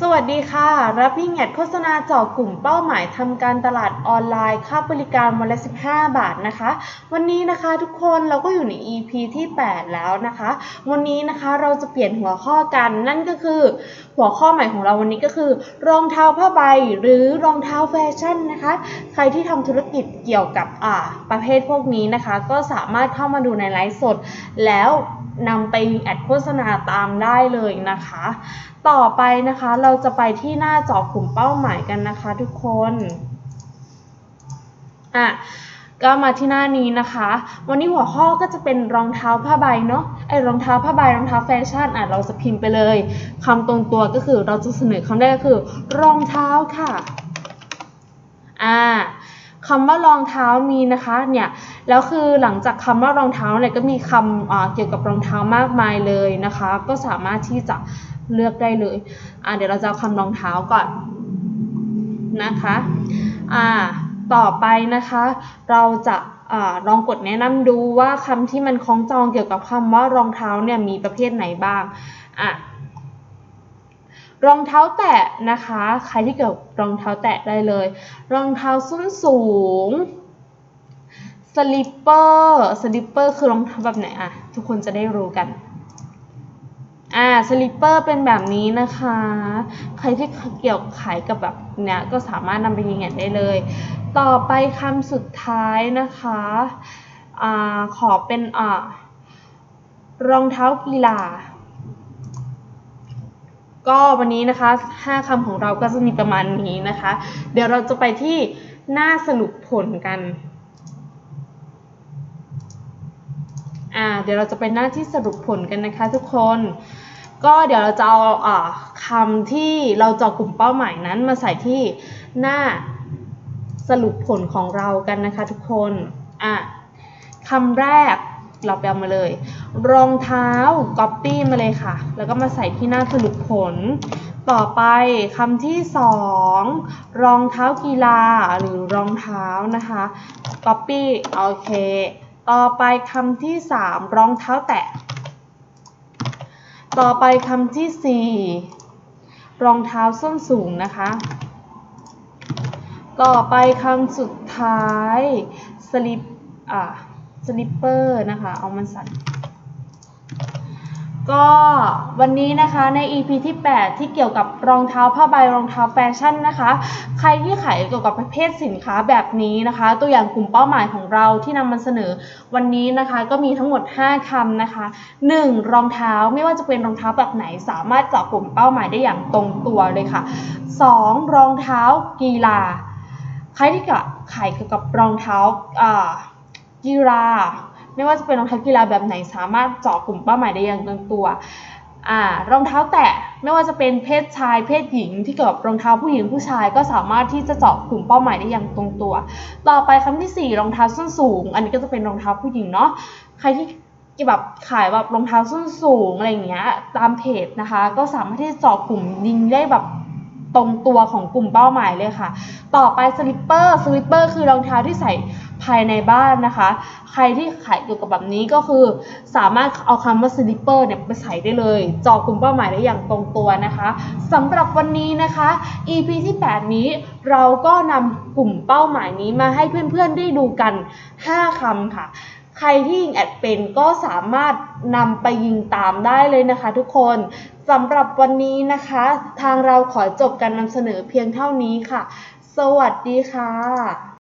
สวัสดีค่ะ รับวิ่งแอดโฆษณาเจาะกลุ่มเป้าหมายทำการตลาดออนไลน์ ค่าบริการวันละ 15 บาทนะคะ วันนี้นะคะทุกคนเราก็อยู่ใน EP ที่ 8 แล้วนะคะ วันนี้นะคะเราจะเปลี่ยนหัวข้อกันนั่นก็คือ หัวข้อใหม่ของเราวันนี้ก็คือ รองเท้าผ้าใบหรือรองเท้าแฟชั่นนะคะ ใครที่ทำธุรกิจเกี่ยวกับอ่าประเภทพวกนี้นะคะ ก็สามารถเข้ามาดูในไลฟ์สดแล้ว นำไปแอดโฆษณาตามได้เลยนะคะ ต่อไปนะคะเราจะไปที่หน้าจอกลุ่มเป้าหมายกันนะคะทุกคนอะก็มาที่หน้านี้นะคะ วันนี้หัวข้อก็จะเป็นรองเท้าผ้าใบเนาะไอรองเท้าผ้าใบรองเท้าแฟชั่นอะเราจะพิมพ์ไปเลยคำตรงตัวก็คือเราจะเสนอคำแรกก็คือ รองเท้าค่ะอ่า คำว่ารองเท้ามีนะคะเนี่ยแล้วคือหลังจากคำว่ารองเท้าเนี่ยก็มีคำเกี่ยวกับรองเท้ามากมายเลยนะคะ ก็สามารถที่จะเลือกได้เลยอ่าเดี๋ยวเราจะเอาคำรองเท้าก่อนนะคะอ่าต่อไปนะคะ เราจะอลองกดแนะนำดูว่าคำที่มันคล้องจองเกี่ยวกับคำว่ารองเท้าเนี่ยมีประเภทไหนบ้างอะ รองเท้าแตะนะคะ ใครที่เกี่ยวรองเท้าแตะได้เลย รองเท้าส้นสูงสลิปเปอร์สลิปเปอร์คือรองเท้าแบบไหนอะทุกคนจะได้รู้กันอ่าสลิปเปอร์เป็นแบบนี้นะคะ ใครที่เกี่ยวขายกับแบบเนี้ยก็สามารถนำไปยิงแอดได้เลย ต่อไปคำสุดท้ายนะคะอ่าขอเป็นอ่ารองเท้ากีฬา ก็วันนี้นะคะ 5คำของเราก็จะมีประมาณนี้นะคะ เดี๋ยวเราจะไปที่หน้าสรุปผลกันอ่าเดี๋ยวเราจะไปหน้าที่สรุปผลกันนะคะทุกคน ก็เดี๋ยวเราจะเอาอ่าคำที่เราเจาะกลุ่มเป้าหมายนั้นมาใส่ที่หน้าสรุปผลของเรากันนะคะทุกคนอะคำแรก เราไปเอามาเลย รองเท้า copy มาเลยค่ะ แล้วก็มาใส่ที่หน้าสรุปผล ต่อไปคำที่สองรองเท้ากีฬาหรือรองเท้านะคะ copy โอเค ต่อไปคำที่สามรองเท้าแตะ ต่อไปคำที่สี่รองเท้าส้นสูงนะคะต่อไปคำสุดท้ายสลิปอ่า สลิปเปอร์นะคะ เอามันสั่นก็วันนี้นะคะใน EP ที่ 8 ที่เกี่ยวกับรองเท้าผ้าใบรองเท้าแฟชั่นนะคะ ใครที่ขายเกี่ยวกับประเภทสินค้าแบบนี้นะคะ ตัวอย่างกลุ่มเป้าหมายของเราที่นำมาเสนอวันนี้นะคะ ก็มีทั้งหมด 5คำนะคะ 1. รองเท้าไม่ว่าจะเป็นรองเท้าแบบไหน สามารถเจาะกลุ่มเป้าหมายได้อย่างตรงตัวเลยค่ะ 2. รองเท้ากีฬา ใครที่ขายเกี่ยวกับรองเท้าอ่า กีฬา ไม่ว่าจะเป็นรองเท้ากีฬาแบบไหนสามารถเจาะกลุ่มเป้าหมายได้อย่างตรงตัวรองเท้าแตะไม่ว่าจะเป็นเพศชาย เพศหญิงที่เกี่ยวกับรองเท้าผู้หญิงผู้ชายก็สามารถที่จะเจาะกลุ่มเป้าหมายได้อย่างตรงตัว ต่อไปคำที่ 4 รองเท้าส้นสูง อันนี้ก็จะเป็นรองเท้าผู้หญิงเนาะใครที่แบบขายแบบรองเท้าส้นสูงอะไรอย่างเงี้ยตามเพจนะคะ ก็สามารถที่จะเจาะกลุ่มยิงได้แบบ ตรงตัวของกลุ่มเป้าหมายเลยค่ะ ต่อไปสลิปเปอร์สลิปเปอร์คือรองเท้าที่ใส่ภายในบ้านนะคะ ใครที่ขายเกี่ยวกับแบบนี้ก็คือ สามารถเอาคำว่าสลิปเปอร์เนี่ยไปใส่ได้เลย จอกลุ่มเป้าหมายได้อย่างตรงตัวนะคะสำหรับวันนี้นะคะ EP ที่ 8 นี้เราก็นำกลุ่มเป้าหมายนี้มาให้เพื่อนๆได้ดูกัน 5คำค่ะใครที่ยิงแอดเป็นก็สามารถนำไปยิงตามได้เลยนะคะทุกคน สำหรับวันนี้นะคะ ทางเราขอจบการนำเสนอเพียงเท่านี้ค่ะ สวัสดีค่ะ